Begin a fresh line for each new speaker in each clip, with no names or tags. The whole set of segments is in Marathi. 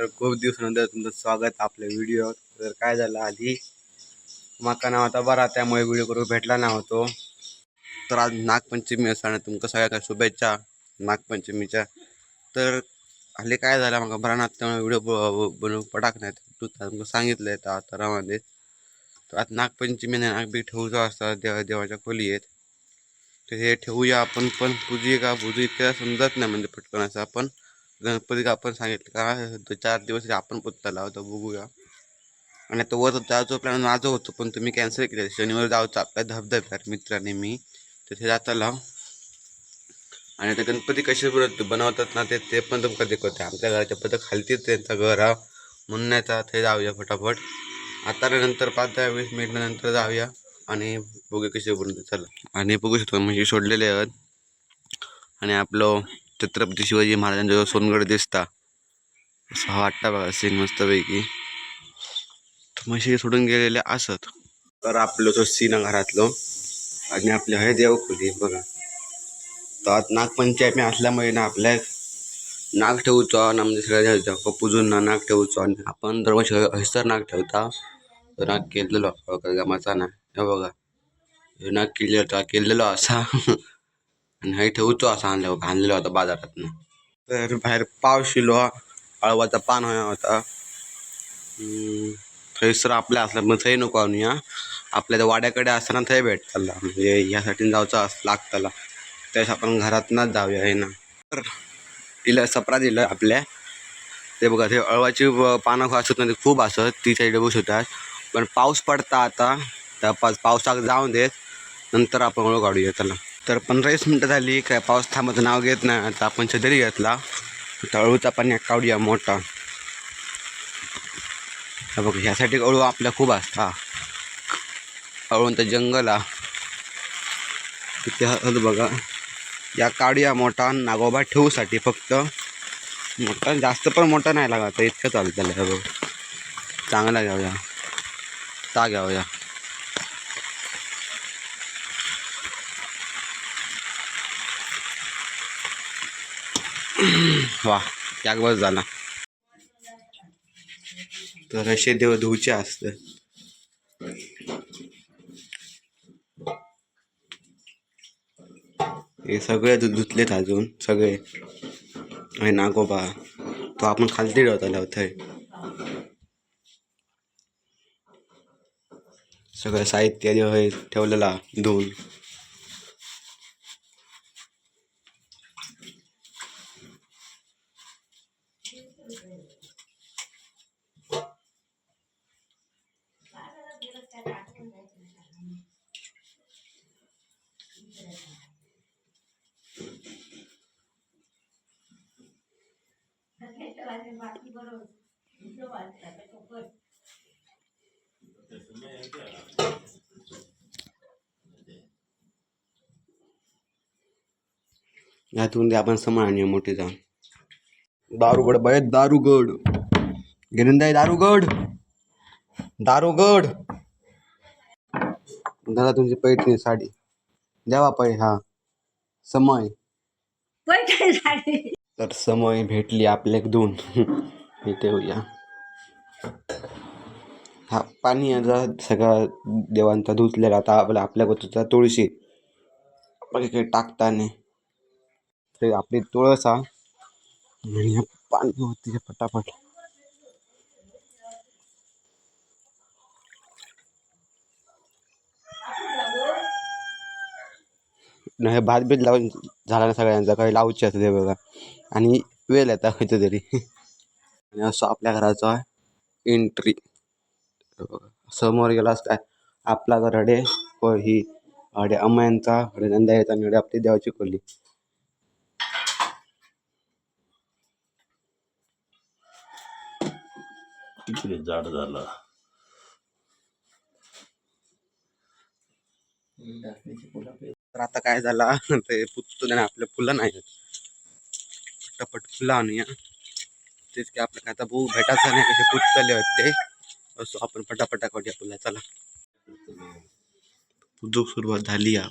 तर खूप दिवसानंतर तुमचं स्वागत आपल्या व्हिडिओ तर काय झालं आधी? माका नाव आता बरा त्यामुळे व्हिडिओ करू भेटला ना होतो. तर आज नागपंचमी असताना तुमका सगळ्या शुभेच्छा नागपंचमीच्या. तर हल्ली काय झालं मग बरा ना त्यामुळे व्हिडिओ बनवू पटाक नाही तू तुमकां सांगितलं त्या आतारामध्ये. तर आता नागपंचमीने नागबी ठेवूचं असतात देवा देवाच्या खोली आहेत. तर हे ठेवूया आपण पण पूजी का पूजी त्या समजत नाही म्हणजे पटकन असं आपण. गणपती का आपण सांगितलं. का तो चार दिवस आपण पुतला लावतो बघूया. आणि तो वर जायचो प्लॅन माझं होतं पण तुम्ही कॅन्सल केलं. शनिवार जायचं आपल्या धबधब्यात मित्राने मी. तिथे जाताला. आणि ते गणपती कसे बनवतात ना ते ते पण तुमका दाखवते आमच्या घराच्या पद खालतीच त्यांचा घर हा. म्हणून येतात ते जाऊया फटाफट. आता नंतर पाच दहा वीस मिनिटानंतर जाऊया. आणि बघू कसे बनवते चला. आणि बघू शकतो म्हणजे सोडलेले आहेत. आणि आपलं छत्रपती शिवाजी महाराजांच्या सोनगड दिसता असा वाटता बघा सीन मस्तपैकी. म्हशी सोडून गेलेले असत. तर आपलं तो सीन घरातलो आणि आपले हे देवखोली बघा. तर आज नागपंचमी असल्यामुळे ना आपल्या नाग ठेवतो ना म्हणजे सगळ्या ठेवतो ना नाग ठेवतो आणि आपण दरवर्षी हसर नाग ठेवता. तर नाग केलेलो गमाचा ना हे बघा. नाग केलेलो केलेलो असा. आणि हे ठेवतो असा आणलं आणलेला होता बाजारातनं. तर बाहेर पाऊस शिलो अळवाचा पान होया होता. थंयसर आपल्या असला मग थंय नको आणूया. आपल्या त्या वाड्याकडे असताना थंय भेटताला म्हणजे ह्यासाठी जाऊचा अस लागताला. त्यास आपण घरातनंच जाऊया हे ना. तर तिला सपरा दिलं आपल्या. ते बघा ते अळवाची पानं पानं असत ना ते खूप असत ती साईड बसू होतात पण पाऊस पडता आता त्या पावसाक पावसात जाऊन देत. नंतर आपण ओळख काढूया त्याला. तर पंधरावीस मिनटं झाली काय पाऊस थांबाचं नाव घेत नाही आता आपण छत्री घेतला. अळूचा पाणी काढूया मोठा. बघ ह्यासाठी अळू आपल्या खूप असता. अळूंचं जंगल आहे तिथे हळद बघा. या काढूया मोठा नागोबा ठेवूसाठी फक्त. मोठा जास्त पण मोठा नाही लागत इतकं चालतं बघ. चांगला घ्यावया ता घ्यावया वा त्यागवास झाला. तर असे देव धुवचे असत. हे सगळे धुतलेत अजून सगळे. हे नागोबा तो आपण खालती ठेवताला थंय सगळं साहित्य जे आहे ठेवलेला धुवून यातून आपण समान आणूया मोठे जाऊन. दारुगड बाय दारुगड. गिरिंदाई दारुगड. दारुगड. दादा तुमची पैठणी साडी. द्यावा पै हा. समय.
पैठणी साडी.
तर समय भेटली आपल्या दोन. इथे होऊया. हा पाणी याचा सगळा देवांचा धुतलेला आता आपला आपल्या गोष्टीचा तुळशी. बाकी काही टाकताने. ते आपली तुळस हा आणि पाणी होते पटापट. नाही भात बीत लावून झाला ना सगळ्यांचा. काही लावूचे असते ते बघा. आणि वेळ येता खंयचं तरी आणि असं आपल्या घराचा एंट्री समोर गेलास काय आपला घराडे व ही अडे अम्मायांचा अडे नंदा येतात आणि आपली देवाची खोली
किती जाड झाला.
तर आता काय झाला? ते पुततो त्याने आपल्या फुलं नाही. पटापट फुलं आणूया. तेच की आपल्या आता भाऊ भेटायचं नाही कसे पुतले होते असो आपण पटापटा काढूया फुला चला. पुजूक सुरुवात झाली या.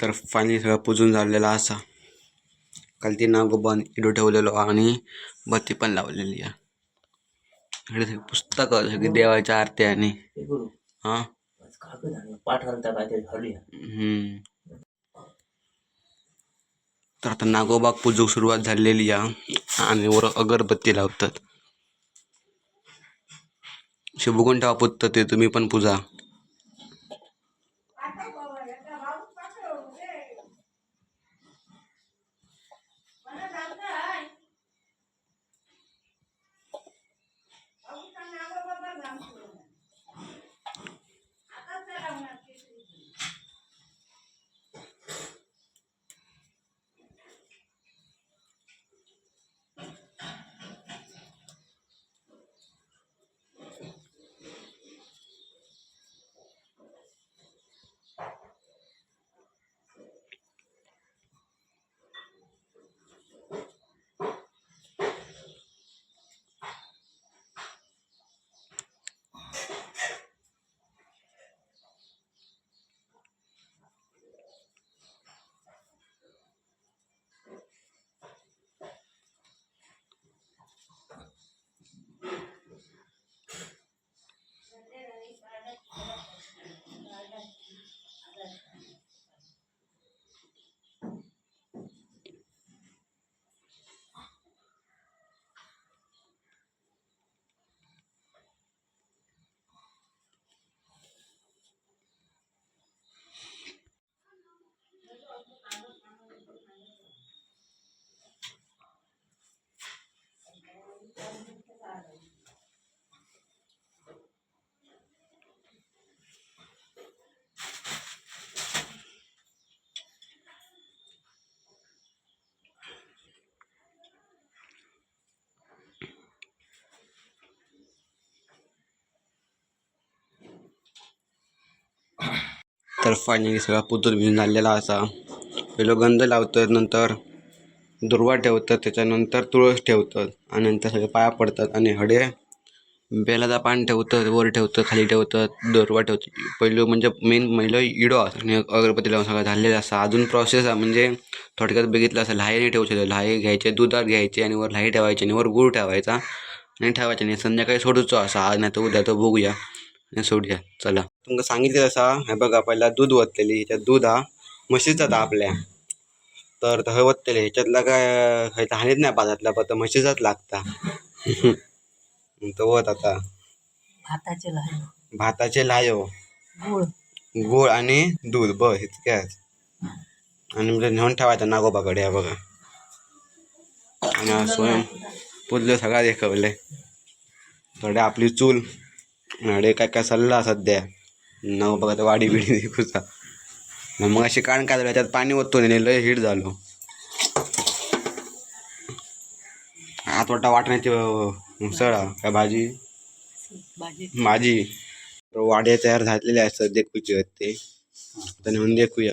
तर फायनली सगळं पुजून झालेला असा. काल ती नागोबान इडो ठेवलेलो आणि बत्ती पण लावलेली आहे. इकडे सगळी पुस्तकं सगळी देवाच्या आरती आणि हा?
हां पाठ
तर आता नागोबाग पूजूक सुरुवात झालेली आहे आणि वर अगरबत्ती लावतात. शुभगुण ठेवा ते तुम्ही पण पूजा. तर फायनली सगळा पुतूर भिजून झालेला असा. पहिलं गंध लावतात नंतर दुर्वा ठेवतात त्याच्यानंतर तुळस ठेवतात आणि नंतर सगळे पाया पडतात आणि हडे बेलाचा पान ठेवतात वर ठेवतात खाली ठेवतात दुर्वा ठेवतात. पहिलं म्हणजे मेन महिलं इडो असं आणि अगरबत्ती लावून सगळं झालेलं असं अजून प्रोसेस आहे. म्हणजे थोडक्यात बघितलं असं लाह्याने ठेवू शकतो. लाही घ्यायचे दुधात घ्यायचे आणि वर लाही ठेवायचे आणि वर गुळ ठेवायचा आणि ठेवायचे. आणि संध्याकाळी सोडूचो असा. आज नाही तर उद्या तर बघूया. सोडूया. चला. तुमका सांगितलं असा हे बघा पहिला दूध वतलेली ह्याच्यात दूध हा म्हशीचा हा आपल्या. तर हे वतलेले ह्याच्यातला काय ह्याचा हानीत नाही पाजातला पण म्हशीचाच लागता. तो वत आता.
भाताचे लहान
भाताचे लायो
गुळ.
गोळ आणि दूध बस इतक्याच आणि म्हणजे नेऊन ठेवायचा नागोबाकडे हा बघा. आणि स्वयं पुजलं सगळा देखवले थोडे आपली चूल. अडे काय काय सल्ला सध्या? नाव बघा तर वाडी बिडी देखूचा मग अशी काण काय झालं त्यात पाणी ओततो नाही लय हिट झालो. आत वाटा वाटण्याची मुसळा काय भाजी?
भाजी.
वाडे तयार झालेले असतात देखूचे ते आता नेऊन देखूया.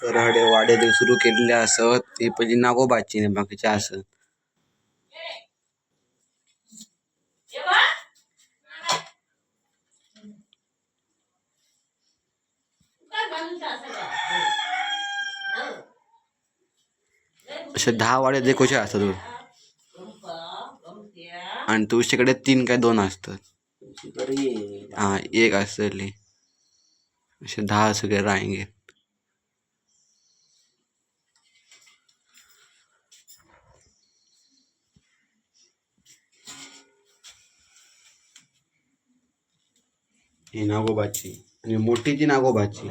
तर
हडे वाडे ते सुरू केलेले असत. ते पहिली नागोबाची आणि बाकीचे असत. असे दहा वाडे देखोचे असतात. आणि तुळशीकडे तीन काय दोन असतात. हा एक असले असे दहा सगळे राहंगे ही नागोबाची आणि मोठी जी नागोबाची.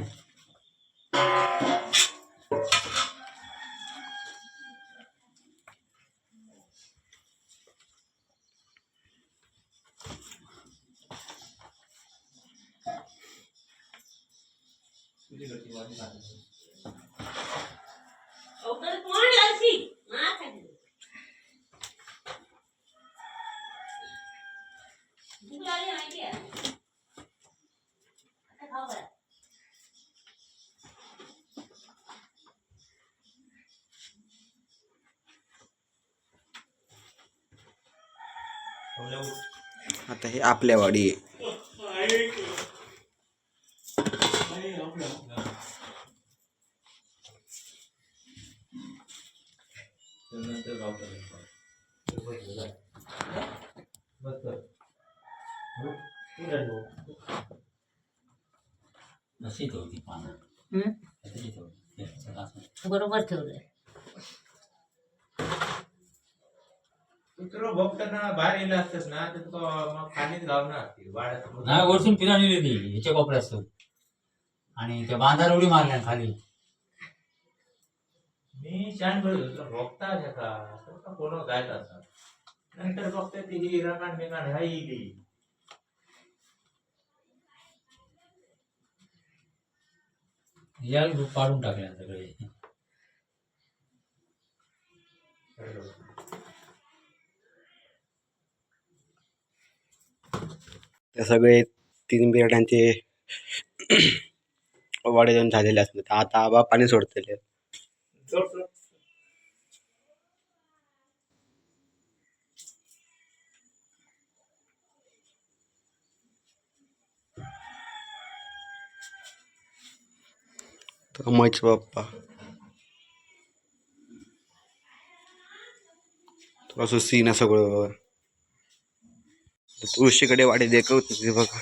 आता
हे आपल्या वाडी
हे.
बरोबर ठेवलंय.
तुला बघताना बाहेर येलं ना तर तुका मग खालीच गावणार ती
नाही वरसून फिरा नेली ती ह्याच्या कोपऱ्यात असतो आणि त्या बांधाला उडी मारल्या खाली.
मी शान बोलत होतो का? कोण जायचं नंतर बघते ती ही रकान बिकान हाय इली
या ग्रुप पाडून टाकल्या सगळे.
ते सगळे तीन बिरडांचे वाडे जाऊन झालेले असतात. आता आबा पाणी सोडतले. मच बाप्पा असं सीन आहे सगळं. तुळशीकडे वाडे देखवत होते बघा.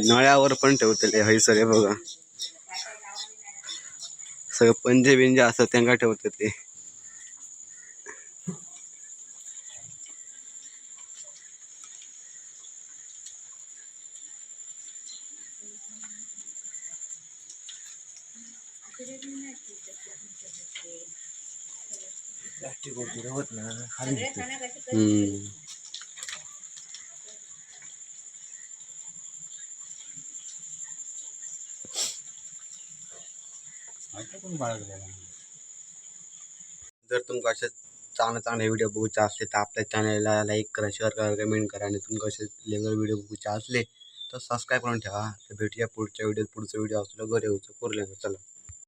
नळ्यावर पण ठेवतले हैसर हे बघा. सगळं पंजे बिंजे असतात त्यांना ठेवतात ते. हम्म. जर तुमका असे चांगले चांगले व्हिडिओ बघूचे असले तर आपल्या चॅनलला लाईक करा शेअर करा कमेंट करा. आणि तुमका असे लेवल व्हिडिओ बघूचे असले तर सबस्क्राईब करून ठेवा. तर भेटूया पुढच्या व्हिडिओ पुढचा व्हिडिओ असलो घरी होतो चला.